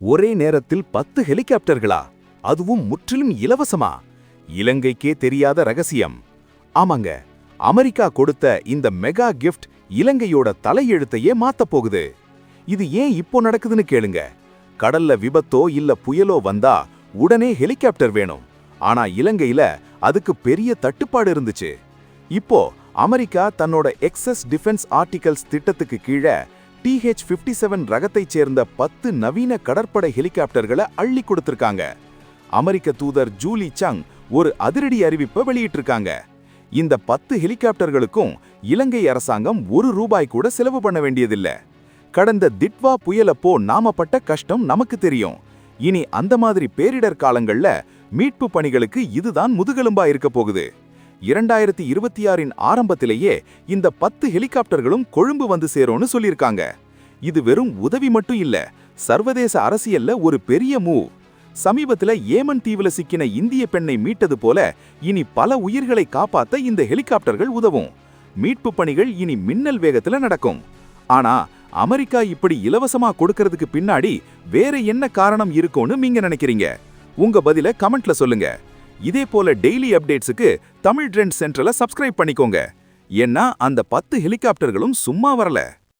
ஒரே நேரத்தில் பத்து ஹெலிகாப்டர்களா? அதுவும் முற்றிலும் இலவசமா? இலங்கைக்கே தெரியாத ரகசியம். ஆமாங்க அமெரிக்கா கொடுத்த இந்த மெகா கிஃப்ட் இலங்கையோட தலையெழுத்தையே மாத்தப் போகுது. இது ஏன் இப்போ நடக்குதுன்னு கேளுங்க. கடல்ல விபத்தோ இல்ல புயலோ வந்தா உடனே ஹெலிகாப்டர் வேணும். ஆனா இலங்கையில அதுக்கு பெரிய தட்டுப்பாடு இருந்துச்சு. இப்போ அமெரிக்கா தன்னோட எக்ஸஸ் டிஃபென்ஸ் ஆர்டிகல்ஸ் திட்டத்துக்கு கீழே டிஹெச் ஃபிஃப்டி செவன் ரகத்தைச் சேர்ந்த பத்து நவீன கடற்படை ஹெலிகாப்டர்களை அள்ளி கொடுத்திருக்காங்க. அமெரிக்க தூதர் ஜூலி சங் ஒரு அதிரடி அறிவிப்பை வெளியிட்டிருக்காங்க. இந்த பத்து ஹெலிகாப்டர்களுக்கும் இலங்கை அரசாங்கம் ஒரு ரூபாய் கூட செலவு பண்ண வேண்டியதில்லை. கடந்த திட்வா புயலப்போ நாமப்பட்ட கஷ்டம் நமக்கு தெரியும். இனி அந்த மாதிரி பேரிடர் காலங்கள்ல மீட்பு பணிகளுக்கு இதுதான் முதுகெலும்பா இருக்க போகுது. இரண்டாயிரத்தி இருபத்தி ஆறின் ஆரம்பத்திலேயே இந்த பத்து ஹெலிகாப்டர்களும் கொழும்பு வந்து சேரும்னு சொல்லியிருக்காங்க. இது வெறும் உதவி மட்டும் இல்ல சர்வதேச அரசியல்ல ஒரு பெரிய மூவ் சமீபத்துல ஏமன் தீவுல சிக்கின இந்திய பெண்ணை மீட்டது போல இனி பல உயிர்களை காப்பாத்த இந்த ஹெலிகாப்டர்கள் உதவும். மீட்பு பணிகள் இனி மின்னல் வேகத்துல நடக்கும். ஆனா அமெரிக்கா இப்படி இலவசமா கொடுக்கறதுக்கு பின்னாடி வேற என்ன காரணம் இருக்கும்னு நீங்க நினைக்கிறீங்க? உங்க பதில கமெண்ட்ல சொல்லுங்க. இதே போல டெய்லி அப்டேட்ஸுக்கு தமிழ் ட்ரெண்ட் சென்டரில் சப்ஸ்கிரைப் பண்ணிக்கோங்க. ஏன்னா அந்த பத்து ஹெலிகாப்டர்களும் சும்மா வரல.